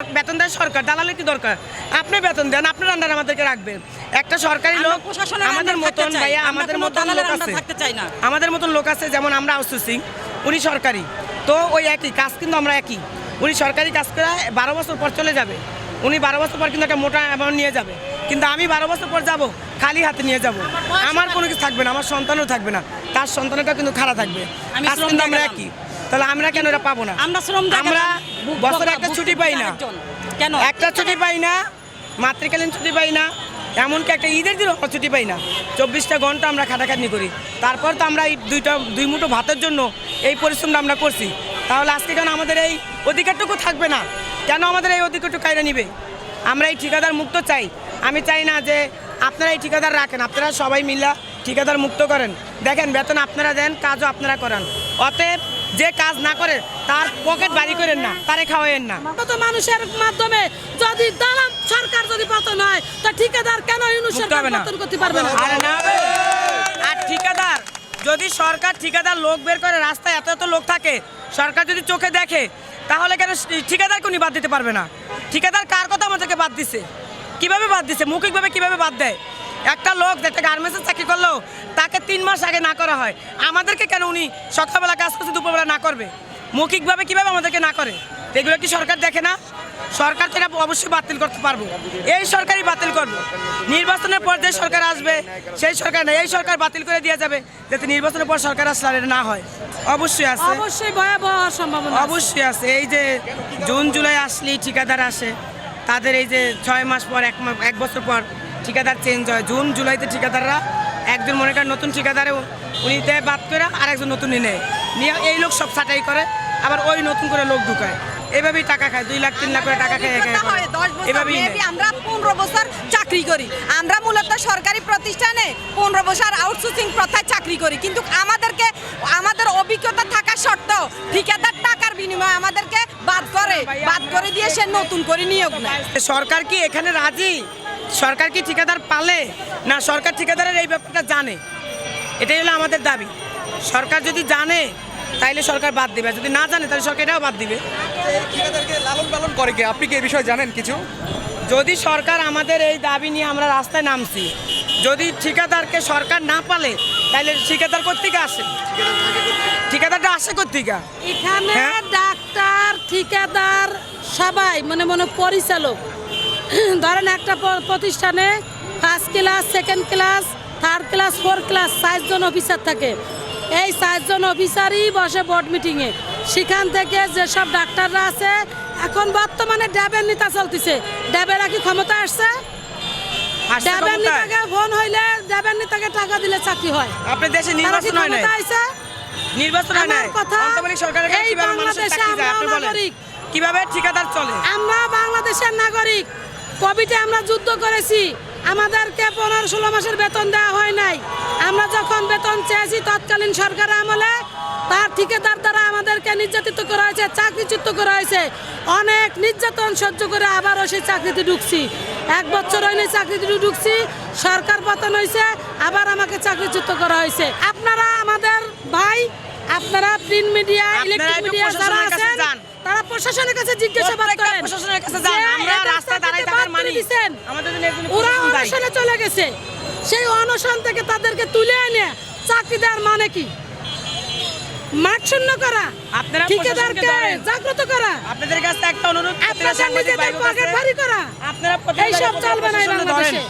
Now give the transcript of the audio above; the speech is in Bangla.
বেতন দেয় সরকার দালালের কি দরকার? আপনি বেতন দেন আপনার আন্ডার আমাদেরকে রাখবেন। একটা সরকারি লোক আমাদের মতন ভাইয়া আমাদের মতন লোক আছে। আমাদের মতন লোক আছে যেমন আমরা আউটসোর্সিং উনি সরকারি। তো ওই একই কাজ কিন্তু আমরা একই। উনি সরকারি কাজ করে বারো বছর পর চলে যাবে। উনি বারো বছর পর কিন্তু একটা মোটা অ্যামাউন্ট নিয়ে যাবে। কিন্তু আমি বারো বছর পর যাব খালি হাতে নিয়ে যাব। আমার কোনো কিছু থাকবে না আমার সন্তানও থাকবে না। তার সন্তানটা কিন্তু খারাপ থাকবে। আমরা। একই। তাহলে আমরা কেন এটা পাবো না? আমরা শ্রম আমরা বছরে একটা ছুটি পাই না। কেন? একটা ছুটি পাই না মাতৃকালীন ছুটি পাই না এমনকি একটা ঈদের দিনও ছুটি পাই না। চব্বিশটা ঘণ্টা আমরা খাটাখাটনি করি। তারপর তো আমরা এই দুইটা দুই মুঠো ভাতের জন্য এই পরিশ্রমটা আমরা করছি। তাহলে আজকে কেন আমাদের এই অধিকারটুকু থাকবে না? কেন আমাদের এই অধিকারটুকু কায়রা নিবে? আমরা এই ঠিকাদার মুক্ত চাই। আমি চাই না যে আপনারা এই ঠিকাদার রাখেন আপনারা সবাই মিলা ঠিকাদার মুক্ত করেন। দেখেন বেতন আপনারা দেন কাজও আপনারা করেন। অতএব যে কাজ না করে তার পকেট বাড়ি করেন না তারে খাওয়াইয়েন না। কত মানুষের মাধ্যমে যদি দালাল সরকার যদি পতন হয় তা ঠিকাদার কেন ইউনুস মুক্ত সরকার হবে না। পতন করতে পারবে না? আরে না আর ঠিকাদার যদি সরকার ঠিকাদার লোক বের করে রাস্তায় এত এত লোক থাকে সরকার যদি চোখে দেখে তাহলে কেন ঠিকাদার কোনি বাদ দিতে পারবে না? ঠিকাদার কার কথা আমাদেরকে বাদ দিছে? কীভাবে বাদ দিছে? মৌখিকভাবে কীভাবে বাদ দেয়? একটা লোক যেটা গার্মেন্টসের চাকরি করল তাকে তিন মাস আগে না করা হয়। আমাদেরকে কেন উনি সকালবেলা কাজ করছে দুপুরবেলা না করবে? মৌখিকভাবে কীভাবে আমাদেরকে না করে? এগুলো কি সরকার দেখে না? সরকার তো এটা অবশ্যই বাতিল করতে পারব। এই সরকারই বাতিল করব। নির্বাচনের পর যে সরকার আসবে সেই সরকার না এই সরকার বাতিল করে দেওয়া যাবে যাতে নির্বাচনের পর সরকার আসলে আর এটা না হয়। অবশ্যই আছে। অবশ্যই ভয়াবহ সম্ভাবনা অবশ্যই আছে। এই যে জুন জুলাই আসলেই ঠিকাদার আসে। তাদের এই যে ছয় মাস পর এক এক বছর পর ঠিকাদার চেঞ্জ হয়। জুন জুলাইতে ঠিকাদাররা একজন মনে করেন নতুন ঠিকাদারে উনি দেয় বাদ করে আর একজন নতুন নেয় নিয়ে এই লোক সব ছাটাই করে আবার ওই নতুন করে লোক ঢুকায়। এভাবেই টাকা খায় দুই লাখ তিন লাখ করে টাকা খায় এভাবেই আমরা পনেরো বছর চাকরি করি। আমরা মূলত সরকারি প্রতিষ্ঠানে পনেরো বছর আউটসোর্সিং প্রথায় চাকরি করি। কিন্তু আমাদেরকে আমাদের অভিজ্ঞতা থাকা সত্ত্বেও ঠিকাদার টাকার বিনিময়ে আমাদেরকে বাদ করে। বাদ করে দিয়ে সে নতুন করে নিয়োগ নেয়। সরকার কি এখানে রাজি? সরকার কি ঠিকাদার পালে? না সরকার ঠিকাদারের এই ব্যাপারটা জানে। এটাই হলো আমাদের দাবি। সরকার যদি জানে তাইলে সরকার বাদ দেবে। আর যদি না জানে তাহলে সরকার এটাও বাদ দিবে। ঠিকাদারকে লালন পালন করে কে? আপনি কি এই বিষয়ে জানেন কিছু? যদি সরকার আমাদের এই দাবি নিয়ে আমরা রাস্তায় নামছি যদি ঠিকাদারকে সরকার না পালে তাহলে ঠিকাদার কোথেকে আসে? ঠিকাদারটা আসে কোথেকে এখানে হ্যাঁ? ডাক্তার ঠিকাদার সবাই মনে মনে পরিচালক। ধরেন একটা প্রতিষ্ঠানে first class second class third class four class চারজন অফিসার থাকে। এই চারজন অফিসারই বসে বোর্ড মিটিংয়ে সেখান থেকে যেসব ডাক্তাররা আছে এখন বর্তমানে ড্যাবের নেতা চলতেছে। ড্যাবেরা কি ক্ষমতা আসছে? ড্যাবের নেতাকে ফোন হইলে ড্যাবের নেতাকে টাকা দিলে চাকরি হয়। আপনার দেশে নির্বাচন হয় ক্ষমতা নির্বাচন হয় আমার কথা, সরকারের এই বাংলাদেশে বলেন। নাগরিক। কীভাবে ঠিকাদার চলে? আমরা বাংলাদেশের নাগরিক। কোভিডে আমরা যুদ্ধ করেছি আমাদেরকে পনেরো ষোলো মাসের বেতন দেওয়া হয় নাই। আমরা যখন বেতন চেয়েছি তৎকালীন সরকার আমলে তার ঠিকাদার দ্বারা আমাদেরকে নির্যাতিত করা হয়েছে চাকরিচ্যুত করা হয়েছে। অনেক নির্যাতন সহ্য করে আবারও সেই চাকরিতে ঢুকছি। এক বছর হয়নি চাকরিতে ঢুকছি সরকার পতন হয়েছে আবার আমাকে চাকরিচ্যুত করা হয়েছে। আপনারা আমাদের ভাই আপনারা প্রিন্ট মিডিয়া ইলেকট্রিক মিডিয়া যারা আছেন প্রশাসনের কাছে জিজ্ঞাসাবাদ করেন প্রশাসনের কাছে যান। আমরা রাস্তায় দাঁড়ায় থাকার মানি। আমাদের জন্য এগুলো ওরা অনশনে চলে গেছে সেই অনশন থেকে তাদেরকে তুলে এনে চাকরি দেওয়ার মানে কি মাঠ শূন্য করা আপনারা ঠিকাদারকে জাগ্রত করা আপনাদের কাছে একটা অনুরোধ পত্রিকা আপনাদের সাংবাদিক নিজেদের ভাইদের কাছে। পকেট ভারী করা আপনারা প্রত্যেকটা এইসব চলবে না এই। বাংলাদেশে